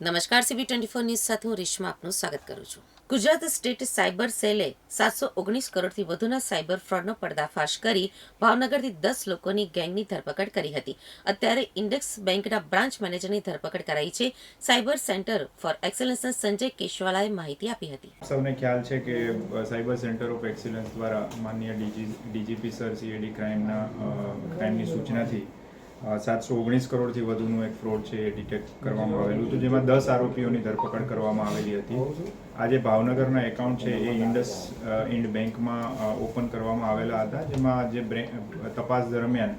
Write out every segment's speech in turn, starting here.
નમસ્કાર CB twenty four news સાથે હું રેશમા આપનું સ્વાગત કરું છું. ગુજરાત સ્ટેટ સાયબર સેલે સાતસો ઓગણીસ કરોડથી વધુના સાયબર ફ્રોડનો પર્દાફાશ કરી ભાવનગરથી દસ લોકોની ગેંગની ધરપકડ કરી હતી. અત્યારે ઇન્ડેક્સ બેંકના બ્રાન્ચ મેનેજરની ધરપકડ કરાઈ છે. સાયબર સેન્ટર ફોર એક્સલન્સના સંજય કેશવાલાએ માહિતી આપી હતી. સૌને ખ્યાલ છે કે સાયબર સેન્ટર ઓફ એક્સિલન્સ દ્વારા માન્ય ડીજી, ડીજીપી સર સીએડી ક્રાઇમના ક્રાઇમની સૂચનાથી સાતસો ઓગણીસ કરોડથી વધુનું એક ફ્રોડ છે એ ડિટેક્ટ કરવામાં આવેલું હતું જેમાં દસ આરોપીઓની ધરપકડ કરવામાં આવેલી હતી. આજે ભાવનગરના એકાઉન્ટ છે એ ઇન્ડસ ઇન્ડ બેંકમાં ઓપન કરવામાં આવેલા હતા જેમાં જે તપાસ દરમિયાન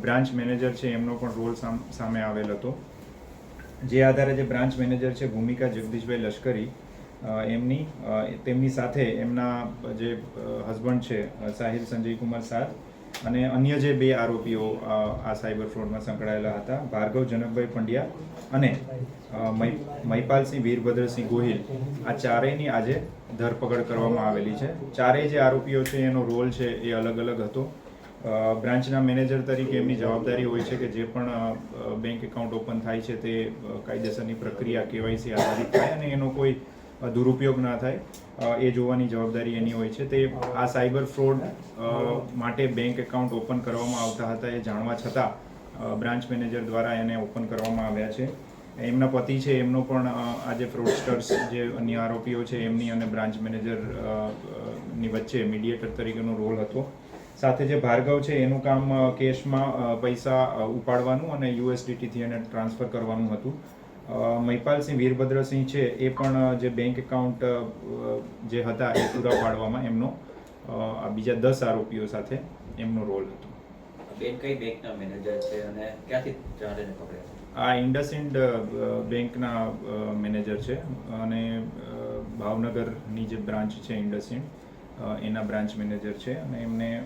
બ્રાન્ચ મેનેજર છે એમનો પણ રોલ સામ- આવેલ હતો. જે આધારે જે બ્રાન્ચ મેનેજર છે ભૂમિકા જગદીશભાઈ લશ્કરી એમની તેમની સાથે એમના જે હસબન્ડ છે સાહિલ સંજય કુમાર સાર અને અન્ય જે બે આરોપીઓ આ સાયબર ફ્રોડમાં સંકળાયેલા હતા, ભાર્ગવ જનકભાઈ પંડ્યા અને મહિપાલસિંહ વીરભદ્રસિંહ ગોહિલ, આ ચારેયની આજે ધરપકડ કરવામાં આવેલી છે. ચારેય જે આરોપીઓ છે, એનો રોલ છે એ અલગ અલગ હતો. બ્રાન્ચના મેનેજર તરીકે એમની જવાબદારી હોય છે કે જે પણ બેંક એકાઉન્ટ ઓપન થાય છે તે કાયદેસરની પ્રક્રિયા, કેવાયસી આધારિત થાય અને એનો કોઈ દુરુપયોગ ના થાય. એ જોવાની જવાબદારી એની હોય છે. તે આ સાયબર ફ્રોડ માટે બેંક એકાઉન્ટ ઓપન કરવામાં આવતા હતા એ જાણવા છતાં બ્રાન્ચ મેનેજર દ્વારા એને ઓપન કરવામાં આવ્યા છે. એમના પતિ છે, એમનો પણ આ જે ફ્રોડસ્ટર્સ, જે અન્ય આરોપીઓ છે, એમની અને બ્રાન્ચ મેનેજરની વચ્ચે મીડિયેટર તરીકેનો રોલ હતો. સાથે જે ભાર્ગવ છે, એનું કામ કેશમાં પૈસા ઉપાડવાનું અને યુએસડીટીથી એને ટ્રાન્સફર કરવાનું હતું. મહિપાલસિંહ વીરભદ્રસિંહ છે એ પણ જે બેંક એકાઉન્ટ જે હતા એ પૂરા પાડવામાં એમનો આ બીજા દસ આરોપીઓ સાથે એમનો રોલ હતો. બેન કઈ બેંકના મેનેજર છે અને ક્યાંથી ચારેને પકડ્યા આ ઇન્ડસઇન્ડ બેંકના મેનેજર છે અને ભાવનગરની જે બ્રાન્ચ છે ઇન્ડસઇન્ડ એના બ્રાન્ચ મેનેજર છે અને એમને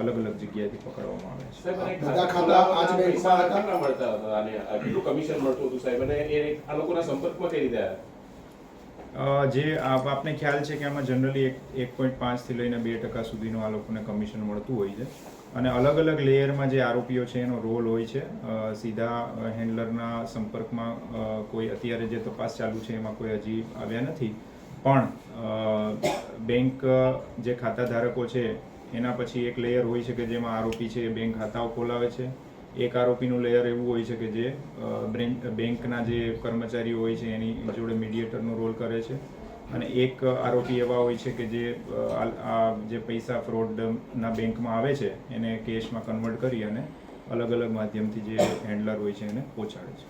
અલગ અલગ જગ્યાએથી પકડવામાં આવે છે. બધા ખાતા આ બેંકમાં હતા? કેટલા મળતા હતા? અને આ કમિશન મળતું હતું સાહેબ? અને એ આ લોકોના સંપર્કમાં કઈ રીતે જે આપ આપને ખ્યાલ છે કે આમાં જનરલી એક એક પોઈન્ટ પાંચથી લઈને બે ટકા સુધીનું આ લોકોને કમિશન મળતું હોય છે. અને અલગ અલગ લેયરમાં જે આરોપીઓ છે એનો રોલ હોય છે. સીધા હેન્ડલરના સંપર્કમાં કોઈ અત્યારે જે તપાસ ચાલુ છે એમાં કોઈ હજી આવ્યા નથી. પણ અ, બેંક જે ખાતા ધારકો છે, એના પછી એક લેયર હોય છે કે જેમાં આરોપી છે એ બેંક ખાતાઓ ખોલાવે છે. એક આરોપીનું લેયર એવું હોય છે કે જે બેંકના જે કર્મચારીઓ હોય છે એની જોડે મીડિયેટરનો રોલ કરે છે. અને એક આરોપી એવા હોય છે કે જે આ જે પૈસા ફ્રોડના બેંકમાં આવે છે, એને કેશમાં કન્વર્ટ કરી અને અલગ અલગ માધ્યમથી જે હેન્ડલર હોય છે એને પહોંચાડે છે.